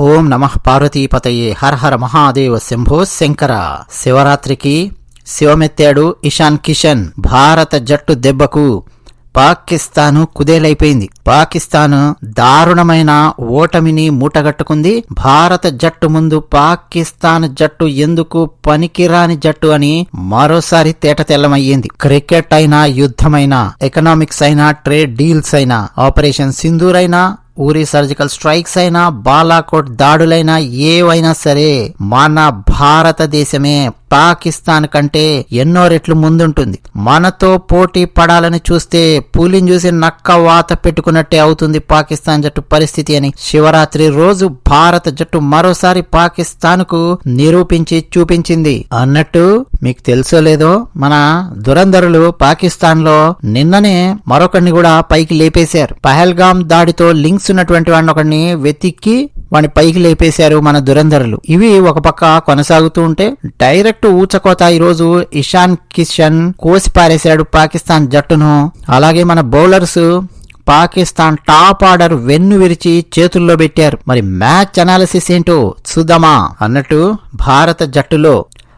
ఓం నమ పార్వతీపతయే హర హర మహాదేవ శంభో శంకర. శివరాత్రికి శివమెత్తాడు ఇషాన్ కిషన్ భారత జట్టు దెబ్బకు. పాకిస్తాను కుదేలైపోయింది. పాకిస్తాన్ దారుణమైన ఓటమిని మూటగట్టుకుంది. భారత జట్టు ముందు పాకిస్తాన్ జట్టు ఎందుకు పనికిరాని జట్టు అని మరోసారి తేట తెల్లమయ్యింది క్రికెట్ అయినా యుద్ధమైనా ఎకనామిక్స్ అయినా ట్రేడ్ డీల్స్ అయినా ఆపరేషన్ సింధూర్ అయినా ఊరి సర్జికల్ స్ట్రైక్స్ అయినా బాలాకోట్ దాడులైనా ఏవైనా సరే మన భారతదేశమే పాకిస్తాన్ కంటే ఎన్నో రెట్లు ముందుంటుంది. మనతో పోటీ పడాలని చూస్తే పూలిని చూసి నక్క వాత పెట్టుకున్నట్టే అవుతుంది పాకిస్తాన్ జట్టు పరిస్థితి అని శివరాత్రి రోజు భారత జట్టు మరోసారి పాకిస్తాన్కు నిరూపించి చూపించింది. అన్నట్టు మీకు తెలుసో లేదో మన దురంధరులు పాకిస్తాన్లో నిన్ననే మరొకరిని కూడా పైకి లేపేశారు. పహల్గామ్ దాడితో లింక్స్ ఉన్నటువంటి వాడిని ఒకడిని వెతికి వాడిని పైకి లేపేశారు మన దురంధరులు. ఇవి ఒక పక్క కొనసాగుతూ ఉంటే డైరెక్ట్ ఊచకోత ఈరోజు ఇషాన్ కిషన్ కోసి పారేశాడు పాకిస్తాన్ జట్టును. అలాగే మన బౌలర్స్ పాకిస్తాన్ టాప్ ఆర్డర్ వెన్ను విరిచి చేతుల్లో పెట్టారు. మరి మ్యాచ్ అనాలిసిస్ ఏంటో చూద్దామా? అన్నట్టు భారత జట్టులో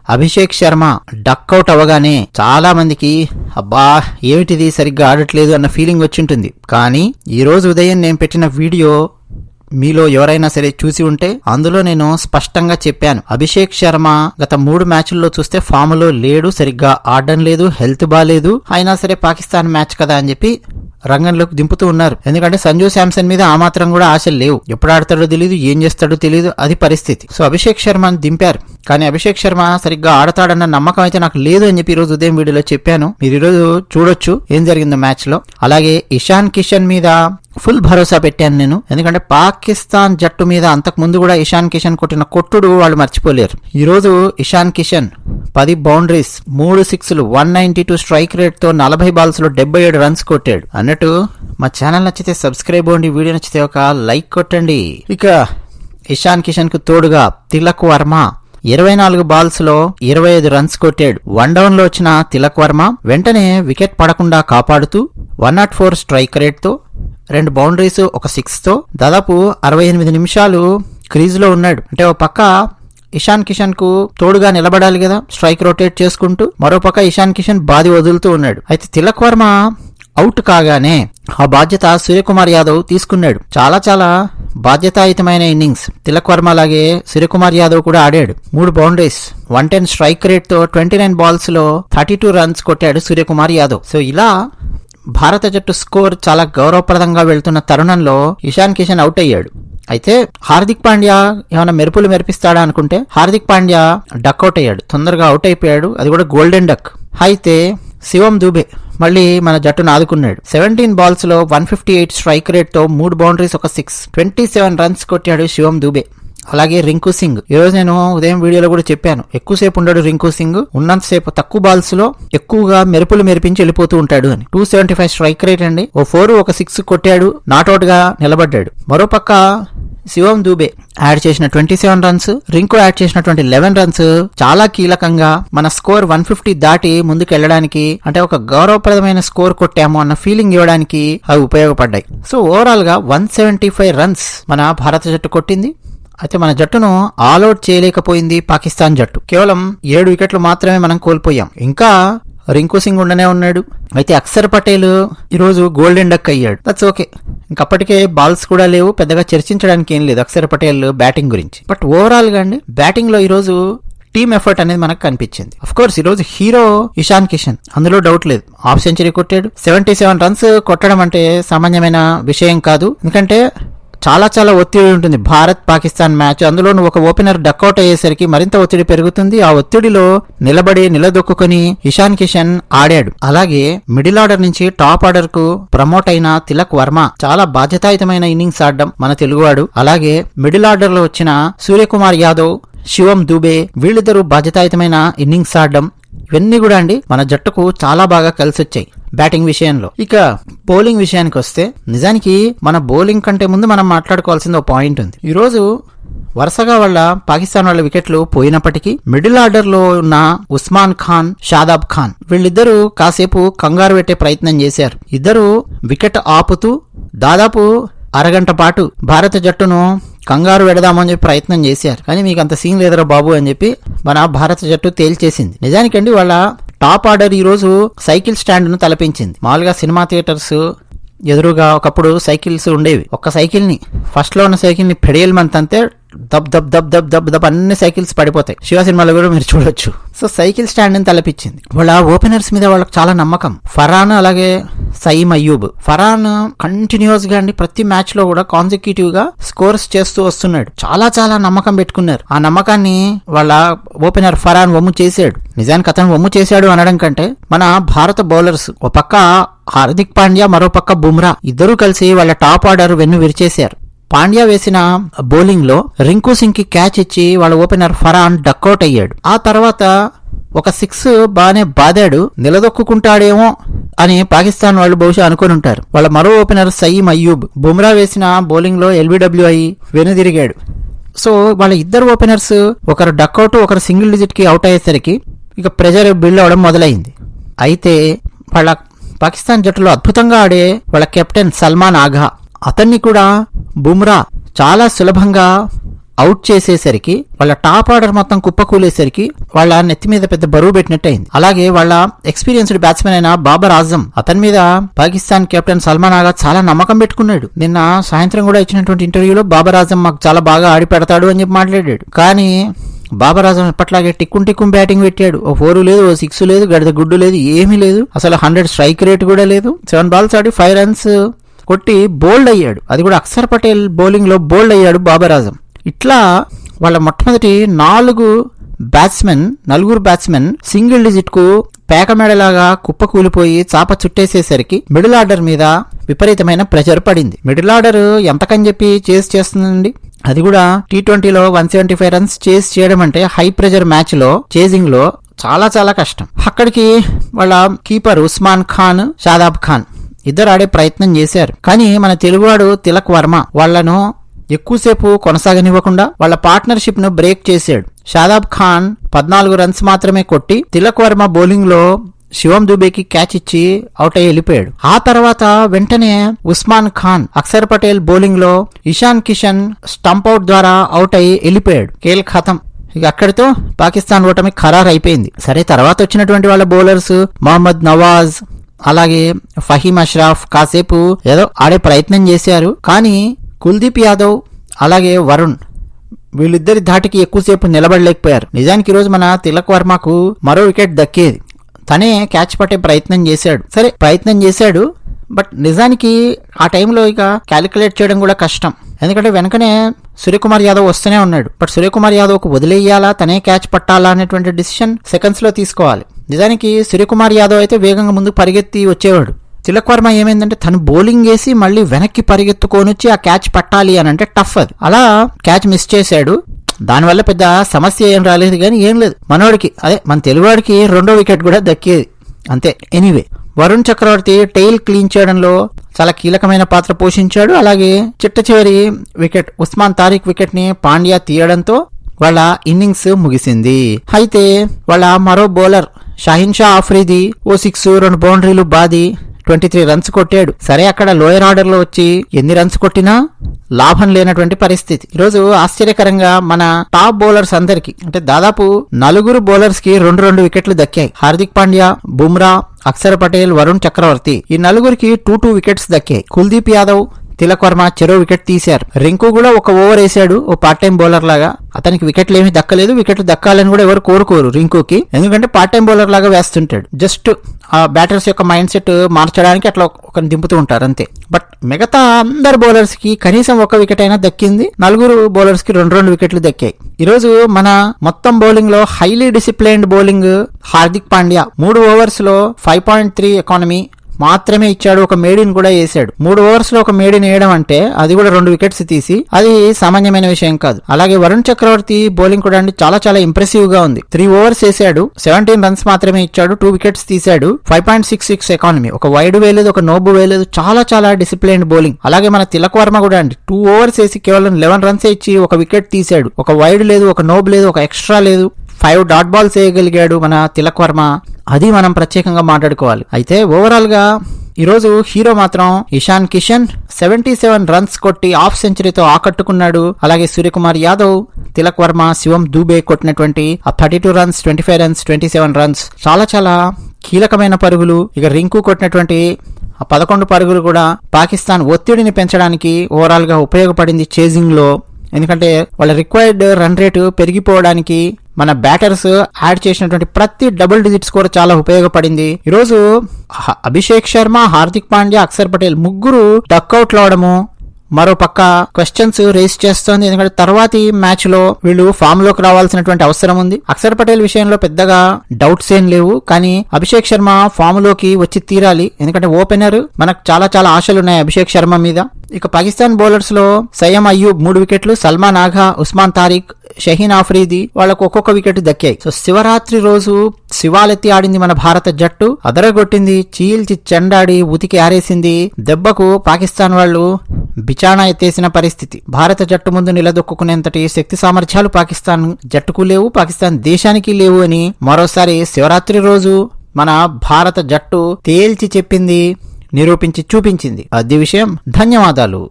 అభిషేక్ శర్మ డక్అవుట్ అవ్వగానే చాలా మందికి అబ్బా ఏమిటిది? సరిగ్గా ఆడట్లేదు అన్న ఫీలింగ్ వచ్చింటుంది కానీ ఈరోజు ఉదయం నేను పెట్టిన వీడియో మీలో ఎవరైనా సరే చూసి ఉంటే అందులో నేను స్పష్టంగా చెప్పాను. అభిషేక్ శర్మ గత మూడు మ్యాచ్ల్లో చూస్తే ఫామ్లో లేడు సరిగ్గా ఆడడం లేదు హెల్త్ బాగాలేదు అయినా సరే పాకిస్తాన్ మ్యాచ్ కదా అని చెప్పి రంగంలోకి దింపుతూ ఉన్నారు. ఎందుకంటే సంజు శాంసన్ మీద ఆ మాత్రం కూడా ఆశలు లేవు. ఎప్పుడు ఆడతాడో తెలియదు ఏం చేస్తాడో తెలియదు అది పరిస్థితి. సో అభిషేక్ శర్మని దింపారు. కానీ అభిషేక్ శర్మ సరిగ్గా ఆడతాడన్న నమ్మకం అయితే నాకు లేదు అని చెప్పి ఈ రోజు ఉదయం వీడియోలో చెప్పాను. మీరు ఈరోజు చూడొచ్చు ఏం జరిగిందో మ్యాచ్లో అలాగే ఇషాన్ కిషన్ మీద ఫుల్ భరోసా పెట్టాను నేను. ఎందుకంటే పాకిస్తాన్ జట్టు మీద అంతకు ముందు కూడా ఇషాన్ కిషన్ కొట్టిన కొట్టుడు వాళ్ళు మర్చిపోలేరు. ఈరోజు ఇషాన్ కిషన్ పది బౌండరీస్ మూడు సిక్స్లు వన్ నైన్టీ టూ స్ట్రైక్ రేట్తో నలభై బాల్స్లో డెబ్బై ఏడు రన్స్ కొట్టాడు. అన్నట్టు మా ఛానల్ నచ్చితే సబ్స్క్రైబ్ అవ్వండి వీడియో నచ్చితే ఒక లైక్ కొట్టండి. ఇక ఇషాన్ కిషన్కు తోడుగా తిలక్ వర్మ ఇరవై నాలుగు బాల్స్లో ఇరవై ఐదు రన్స్ కొట్టాడు. వన్ డౌన్లో వచ్చిన తిలక్ వర్మ వెంటనే వికెట్ పడకుండా కాపాడుతూ వన్ నాట్ ఫోర్ స్ట్రైక్ రేట్తో రెండు బౌండరీస్ ఒక సిక్స్తో దాదాపు అరవై ఎనిమిది నిమిషాలు క్రీజ్లో ఉన్నాడు. అంటే ఓ పక్క ఇషాన్ కిషన్కు తోడుగా నిలబడాలి కదా స్ట్రైక్ రొటేట్ చేసుకుంటూ మరో పక్క ఇషాన్ కిషన్ బాది వదులుతూ ఉన్నాడు. అయితే తిలక్ వర్మ అవుట్ కాగానే ఆ బాధ్యత సూర్యకుమార్ యాదవ్ తీసుకున్నాడు. చాలా చాలా బాధ్యతాయుతమైన ఇన్నింగ్స్. తిలక్ వర్మ అలాగే సూర్యకుమార్ యాదవ్ కూడా ఆడాడు. మూడు బౌండరీస్. వన్ టెన్ స్ట్రైక్ రేట్తో ట్వంటీ నైన్ బాల్స్లో థర్టీ టూ రన్స్ కొట్టాడు సూర్యకుమార్ యాదవ్. సో ఇలా భారత జట్టు స్కోర్ చాలా గౌరవప్రదంగా వెళ్తున్న తరుణంలో ఇషాన్ కిషన్ అవుట్ అయ్యాడు. అయితే హార్దిక్ పాండ్యా ఏమైనా మెరుపులు మెరిపిస్తాడా అనుకుంటే హార్దిక్ పాండ్యా డక్ అవుట్ అయ్యాడు. తొందరగా అవుట్ అయిపోయాడు. అది కూడా గోల్డెన్ డక్ అయితే శివం దూబే మళ్ళీ మన జట్టును ఆదుకున్నాడు. సెవెంటీన్ బాల్స్లో వన్ ఫిఫ్టీ ఎయిట్ స్ట్రైక్ రేట్తో మూడు బౌండరీస్ ఒక సిక్స్ ట్వంటీ సెవెన్ రన్స్ కొట్టాడు శివం దూబే. అలాగే రింకు సింగ్. ఈ రోజు నేను ఉదయం వీడియోలో కూడా చెప్పాను. ఎక్కువసేపు ఉండడు రింకు సింగ్. ఉన్నంతసేపు తక్కువ బాల్స్లో ఎక్కువగా మెరుపులు మెరిపించి వెళ్ళిపోతూ ఉంటాడు అని. Two seventy five strike rate అండి. ఓ ఫోర్ ఒక సిక్స్ కొట్టాడు. నాట్అవుట్గా నిలబడ్డాడు. మరోపక్క శివం దూబే యాడ్ చేసిన twenty seven runs Rinku add చేసినటువంటి లెవెన్ రన్స్ చాలా కీలకంగా మన స్కోర్ వన్ ఫిఫ్టీ దాటి ముందుకు వెళ్ళడానికి అంటే ఒక గౌరవప్రదమైన స్కోర్ కొట్టాము అన్న ఫీలింగ్ ఇవ్వడానికి అవి ఉపయోగపడ్డాయి. సో ఓవరాల్గా వన్ సెవెంటీ ఫైవ్ రన్స్ మన భారత జట్టు కొట్టింది. అయితే మన జట్టును ఆల్అౌట్ చేయలేకపోయింది పాకిస్తాన్ జట్టు. కేవలం ఏడు వికెట్లు మాత్రమే మనం కోల్పోయాం. ఇంకా రింకు సింగ్ ఉండనే ఉన్నాడు. అయితే అక్షర్ పటేల్ ఈరోజు గోల్డెన్ డక్ అయ్యాడు. దట్స్ ఓకే ఇంకప్పటికే బాల్స్ కూడా లేవు పెద్దగా చర్చించడానికి ఏం లేదు అక్షర్ పటేల్ బ్యాటింగ్ గురించి. బట్ ఓవరాల్గా అండి బ్యాటింగ్లో ఈరోజు టీమ్ ఎఫర్ట్ అనేది మనకు కనిపించింది. అఫ్ కోర్స్ ఈ రోజు హీరో ఇషాన్ కిషన్. అందులో డౌట్ లేదు. హాఫ్ సెంచరీ కొట్టాడు. సెవెంటీ సెవెన్ రన్స్ కొట్టడం అంటే సామాన్యమైన విషయం కాదు. ఎందుకంటే చాలా చాలా ఒత్తిడి ఉంటుంది. భారత్ పాకిస్తాన్ మ్యాచ్. అందులో నువ్వు ఒక ఓపెనర్ డక్అవుట్ అయ్యేసరికి మరింత ఒత్తిడి పెరుగుతుంది. ఆ ఒత్తిడిలో నిలబడి నిలదొక్కుని ఇషాన్ కిషన్ ఆడాడు. అలాగే మిడిల్ ఆర్డర్ నుంచి టాప్ ఆర్డర్కు ప్రమోట్ అయిన తిలక్ వర్మ చాలా బాధ్యతాయుతమైన ఇన్నింగ్స్ ఆడడం మన తెలుగువాడు. అలాగే మిడిల్ ఆర్డర్లో వచ్చిన సూర్యకుమార్ యాదవ్ శివం దూబే వీళ్ళిద్దరూ బాధ్యతాయుతమైన ఇన్నింగ్స్ ఆడడం. ఇవన్నీ కూడా అండి మన జట్టుకు చాలా బాగా కలిసి వచ్చాయి బ్యాటింగ్ విషయంలో. ఇక బౌలింగ్ విషయానికి వస్తే నిజానికి మన బౌలింగ్ కంటే ముందు మనం మాట్లాడుకోవాల్సింది ఒక పాయింట్ ఉంది. ఈరోజు వరుసగా వాళ్ళ పాకిస్తాన్ వాళ్ళ వికెట్లు పోయినప్పటికీ మిడిల్ ఆర్డర్లో ఉన్న ఉస్మాన్ ఖాన్ షాదాబ్ ఖాన్ వీళ్ళిద్దరూ కాసేపు కంగారు పెట్టే ప్రయత్నం చేశారు. ఇద్దరు వికెట్ ఆపుతూ దాదాపు అరగంట పాటు భారత జట్టును కంగారు పెడదామని చెప్పి ప్రయత్నం చేశారు. కానీ మీకు అంత సీన్ లేదురా బాబు అని చెప్పి మన భారత జట్టు తేల్చేసింది. నిజానికండి వాళ్ళ టాప్ ఆర్డర్ ఈరోజు సైకిల్ స్టాండ్ను తలపించింది. మామూలుగా సినిమా థియేటర్స్ ఎదురుగా ఒకప్పుడు సైకిల్స్ ఉండేవి. ఒక్క సైకిల్ని ఫస్ట్లో ఉన్న సైకిల్ని పెడేయమంత అంతే దబ్ దబ్ దబ్ దబ్ దబ్ దబ్ అన్ని సైకిల్స్ పడిపోతాయి. శివ సినిమాలో కూడా మీరు చూడొచ్చు. సో సైకిల్ స్టాండ్ని తలపించింది వాళ్ళ ఓపెనర్స్ మీద వాళ్ళకి చాలా నమ్మకం. ఫరాన్ అలాగే సయీమ్ అయ్యూబ్. ఫరాన్ కంటిన్యూస్గా అండి ప్రతి మ్యాచ్లో కూడా కాన్సిక్యూటివ్గా స్కోర్స్ చేస్తూ వస్తున్నాడు. చాలా చాలా నమ్మకం పెట్టుకున్నారు. ఆ నమ్మకాన్ని వాళ్ళ ఓపెనర్ ఫరాన్ వమ్ము చేశాడు. నిజానికి అతను వమ్ము చేశాడు అనడం కంటే మన భారత బౌలర్స్ ఒక పక్క హార్దిక్ పాండ్యా మరో పక్క బుమ్రా ఇద్దరూ కలిసి వాళ్ళ టాప్ ఆర్డర్ వెన్ను విరిచేశారు. పాండ్యా వేసిన బౌలింగ్లో రింకు సింగ్కి క్యాచ్ ఇచ్చి వాళ్ళ ఓపెనర్ ఫరాన్ డక్అవుట్ అయ్యాడు. ఆ తర్వాత ఒక సిక్స్ బాగానే బాదాడు నిలదొక్కుంటాడేమో అని పాకిస్తాన్ వాళ్ళు బహుశా అనుకుని ఉంటారు. వాళ్ళ మరో ఓపెనర్ సయీం అయ్యూబ్ బుమ్రా వేసిన బౌలింగ్లో ఎల్బిడబ్ల్యూ అయి వెనుదిరిగాడు. సో వాళ్ళ ఇద్దరు ఓపెనర్స్ ఒకరు డక్అవుట్ ఒకరు సింగిల్ డిజిట్కి అవుట్ అయ్యేసరికి ఇక ప్రెజర్ బిల్డ్ అవడం మొదలైంది. అయితే వాళ్ళ పాకిస్తాన్ జట్టులో అద్భుతంగా ఆడే వాళ్ళ కెప్టెన్ సల్మాన్ ఆఘా అతన్ని కూడా బుమ్రా చాలా సులభంగా అవుట్ చేసేసరికి వాళ్ళ టాప్ ఆర్డర్ మొత్తం కుప్పకూలేసరికి వాళ్ళ నెత్తి మీద పెద్ద బరువు పెట్టినట్టు అయింది అలాగే వాళ్ళ ఎక్స్పీరియన్స్డ్ బ్యాట్స్మెన్ అయిన బాబర్ ఆజం అతని మీద పాకిస్తాన్ కెప్టెన్ సల్మాన్ ఆగా చాలా నమ్మకం పెట్టుకున్నాడు. నిన్న సాయంత్రం కూడా ఇచ్చినటువంటి ఇంటర్వ్యూలో బాబర్ ఆజం మాకు చాలా బాగా ఆడి పెడతాడు అని చెప్పి మాట్లాడాడు. కానీ బాబర్ ఆజం ఎప్పట్లాగే టిక్కుం టిక్కుం బ్యాటింగ్ పెట్టాడు. ఓ ఫోర్ లేదు ఓ సిక్స్ లేదు గడిద గుడ్డు లేదు ఏమీ లేదు. అసలు హండ్రెడ్ స్ట్రైక్ రేట్ కూడా లేదు. సెవెన్ బాల్స్ ఆడి ఫైవ్ రన్స్ కొట్టి బోల్డ్ అయ్యాడు. అది కూడా అక్షర్ పటేల్ బౌలింగ్లో బోల్డ్ అయ్యాడు బాబర్ ఆజం. ఇట్లా వాళ్ళ మొట్టమొదటి నాలుగు బ్యాట్స్మెన్ నలుగురు బ్యాట్స్మెన్ సింగిల్ డిజిట్కు పేక పేకమేడలాగా కుప్ప కూలిపోయి చాప చుట్టేసేసరికి మిడిల్ ఆర్డర్ మీద విపరీతమైన ప్రెషర్ పడింది. మిడిల్ ఆర్డర్ ఎంతకని చెప్పి చేసి చేస్తుందండి? అది కూడా టీ ట్వంటీలో వన్ సెవెంటీ ఫైవ్ రన్స్ చేసి చేయడం అంటే హై ప్రెషర్ మ్యాచ్లో చేజింగ్లో చాలా చాలా కష్టం. అక్కడికి వాళ్ళ కీపర్ ఉస్మాన్ ఖాన్ షాదాబ్ ఖాన్ ఇద్దరు ఆడే ప్రయత్నం చేశారు. కానీ మన తెలుగువాడు తిలక్ వర్మ వాళ్ళను ఎక్కువసేపు కొనసాగనివ్వకుండా వాళ్ళ పార్ట్నర్షిప్ను బ్రేక్ చేశాడు. షాదాబ్ ఖాన్ పద్నాలుగు రన్స్ మాత్రమే కొట్టి తిలక్ వర్మ బౌలింగ్లో శివం దుబేకి క్యాచ్ ఇచ్చి అవుట్ అయ్యి వెళ్ళిపోయాడు. ఆ తర్వాత వెంటనే ఉస్మాన్ ఖాన్ అక్షర్ పటేల్ బౌలింగ్లో ఇషాన్ కిషన్ స్టంప్ అవుట్ ద్వారా అవుట్ అయ్యి వెళ్ళిపోయాడు. కేల్ ఖతం. ఇక అక్కడితో పాకిస్తాన్ ఓటమి ఖరారు అయిపోయింది సరే తర్వాత వచ్చినటువంటి వాళ్ళ బౌలర్స్ మహమ్మద్ నవాజ్ అలాగే ఫహీం అష్రాఫ్ కాసేపు ఏదో ఆడే ప్రయత్నం చేశారు. కానీ కుల్దీప్ యాదవ్ అలాగే వరుణ్ వీళ్ళిద్దరి ధాటికి ఎక్కువసేపు నిలబడలేకపోయారు. నిజానికి ఈరోజు మన తిలక్ వర్మకు మరో వికెట్ దక్కేది. తనే క్యాచ్ పట్టే ప్రయత్నం చేశాడు. సరే ప్రయత్నం చేశాడు బట్ నిజానికి ఆ టైంలో ఇక క్యాలిక్యులేట్ చేయడం కూడా కష్టం. ఎందుకంటే వెనకనే సూర్యకుమార్ యాదవ్ వస్తూనే ఉన్నాడు. బట్ సూర్యకుమార్ యాదవ్కు వదిలేయాలా? తనే క్యాచ్ పట్టాలా అనేటువంటి డిసిషన్ సెకండ్స్లో తీసుకోవాలి. నిజానికి సూర్యకుమార్ యాదవ్ అయితే వేగంగా ముందుకు పరిగెత్తి వచ్చేవాడు. తిలక్ వర్మ ఏమైందంటే తను బౌలింగ్ వేసి మళ్ళీ వెనక్కి పరిగెత్తుకొని వచ్చి ఆ క్యాచ్ పట్టాలి అని అంటే టఫ్ అది. అలా క్యాచ్ మిస్ చేశాడు. దానివల్ల పెద్ద సమస్య ఏం రాలేదు కానీ ఏం లేదు. మనోడికి అదే మన తెలుగువాడికి రెండో వికెట్ కూడా దక్కేది. అంతే. Anyway. Varun Chakravarthy tail clean చేయడంలో చాలా కీలకమైన పాత్ర పోషించాడు. అలాగే చిట్ట చివరి వికెట్ ఉస్మాన్ తారీఖ్ వికెట్ని పాండ్యా తీయడంతో వాళ్ళ ఇన్నింగ్స్ ముగిసింది. అయితే వాళ్ళ మరో బౌలర్ షాహిన్ షా ఆఫ్రీది ఓ సిక్స్ రెండు బౌండరీలు బాది ట్వంటీ త్రీ రన్స్ కొట్టాడు. సరే అక్కడ లోయర్ ఆర్డర్లో వచ్చి ఎన్ని రన్స్ కొట్టినా లాభం లేనటువంటి పరిస్థితి. ఈరోజు ఆశ్చర్యకరంగా మన టాప్ బౌలర్స్ అందరికి అంటే దాదాపు నలుగురు బౌలర్స్కి రెండు రెండు వికెట్లు దక్కాయి. హార్దిక్ పాండ్యా బుమ్రా అక్షర్ పటేల్ వరుణ్ చక్రవర్తి ఈ నలుగురికి టూ టూ వికెట్స్ దక్కాయి. కుల్దీప్ యాదవ్ తిలక్ వర్మ చెరో వికెట్ తీశారు. రింకు కూడా ఒక ఓవర్ వేశాడు ఓ పార్ట్ టైం బౌలర్ లాగా. అతనికి వికెట్లు ఏమీ దక్కలేదు వికెట్లు దక్కాలని కూడా ఎవరు కోరుకోరు రింకుకి. ఎందుకంటే పార్ట్ టైం బౌలర్ లాగా వేస్తుంటాడు. జస్ట్ ఆ బ్యాటర్స్ యొక్క మైండ్ సెట్ మార్చడానికి అట్లా ఒక దింపుతూ ఉంటారు అంతే. బట్ మిగతా అందరు బౌలర్స్కి కనీసం ఒక వికెట్ అయినా దక్కింది. నలుగురు బౌలర్స్కి రెండు రెండు వికెట్లు దక్కాయి. ఈరోజు మన మొత్తం బౌలింగ్లో highly disciplined bowling Hardik Pandya. మూడు ఓవర్స్లో ఫైవ్ పాయింట్ త్రీ ఎకానమీ మాత్రమే ఇచ్చాడు ఒక మేడిని కూడా వేసాడు. మూడు ఓవర్స్లో ఒక మేడిని వేయడం అంటే అది కూడా రెండు వికెట్స్ తీసి అది సామాన్యమైన విషయం కాదు. అలాగే వరుణ్ చక్రవర్తి బౌలింగ్ కూడా అండి చాలా చాలా ఇంప్రెసివ్గా ఉంది. త్రీ ఓవర్స్ వేసాడు సెవెంటీన్ రన్స్ మాత్రమే ఇచ్చాడు టూ వికెట్స్ తీశాడు five point six six economy. ఒక వైడ్ వేయలేదు ఒక నోబు వేయలేదు చాలా చాలా డిసిప్లైన్డ్ బౌలింగ్ అలాగే మన తిలక్ వర్మ కూడా అండి టూ ఓవర్స్ వేసి కేవలం లెవెన్ రన్స్ ఇచ్చి ఒక వికెట్ తీశాడు ఒక వైడ్ లేదు ఒక నోబు లేదు ఒక ఎక్స్ట్రా లేదు. ఫైవ్ డాట్ బాల్స్ వేయగలిగాడు మన తిలక్ వర్మ. అది మనం ప్రత్యేకంగా మాట్లాడుకోవాలి. అయితే ఓవరాల్గా హీరో మాత్రం Ishan Kishan seventy seven runs కొట్టి హాఫ్ సెంచరీతో ఆకట్టుకున్నాడు. అలాగే సూర్యకుమార్ యాదవ్ తిలక్ వర్మ శివం దూబే కొట్టినటువంటి ఆ thirty two runs twenty five runs twenty seven runs చాలా చాలా కీలకమైన పరుగులు. ఇక రింకు కొట్టినటువంటి ఆ పదకొండు పరుగులు కూడా పాకిస్తాన్ ఒత్తిడిని పెంచడానికి ఓవరాల్గా ఉపయోగపడింది చేజింగ్లో. ఎందుకంటే వాళ్ళ రిక్వైర్డ్ రన్ రేటు పెరిగిపోవడానికి మన బ్యాటర్స్ యాడ్ చేసినటువంటి ప్రతి డబుల్ డిజిట్ స్కోర్ చాలా ఉపయోగపడింది. ఈరోజు అభిషేక్ శర్మ హార్దిక్ పాండ్యా అక్షర్ పటేల్ ముగ్గురు డక్అవుట్ అవడము మరో పక్క క్వశ్చన్స్ రేస్ చేస్తోంది. ఎందుకంటే తర్వాతి మ్యాచ్లో వీళ్ళు ఫామ్లోకి రావాల్సినటువంటి అవసరం ఉంది. అక్షర్ పటేల్ విషయంలో పెద్దగా డౌట్స్ ఏం లేవు. కానీ అభిషేక్ శర్మ ఫామ్లోకి వచ్చి తీరాలి. ఎందుకంటే ఓపెనర్ మనకు చాలా చాలా ఆశలు ఉన్నాయి అభిషేక్ శర్మ మీద. ఇక పాకిస్తాన్ బౌలర్స్లో సయ్యం అయ్యూబ్ మూడు వికెట్లు సల్మాన్ ఆఘా ఉస్మాన్ తారిక్ షహీన్ ఆఫ్రీది వాళ్ళకు ఒక్కొక్క వికెట్ దక్కాయి. సో శివరాత్రి రోజు శివాలెత్తి ఆడింది మన భారత జట్టు. అదరగొట్టింది చీల్చి చెండాడి ఉతికి ఆరేసింది దెబ్బకు పాకిస్తాన్ వాళ్ళు బిచాణా ఎత్తేసిన పరిస్థితి. భారత జట్టు ముందు నిలదొక్కునేంతటి శక్తి సామర్థ్యాలు పాకిస్తాన్ జట్టుకు లేవు పాకిస్తాన్ దేశానికి లేవు అని మరోసారి శివరాత్రి రోజు మన భారత జట్టు తేల్చి చెప్పింది నిరూపించి చూపించింది. అది విషయం ధన్యవాదాలు.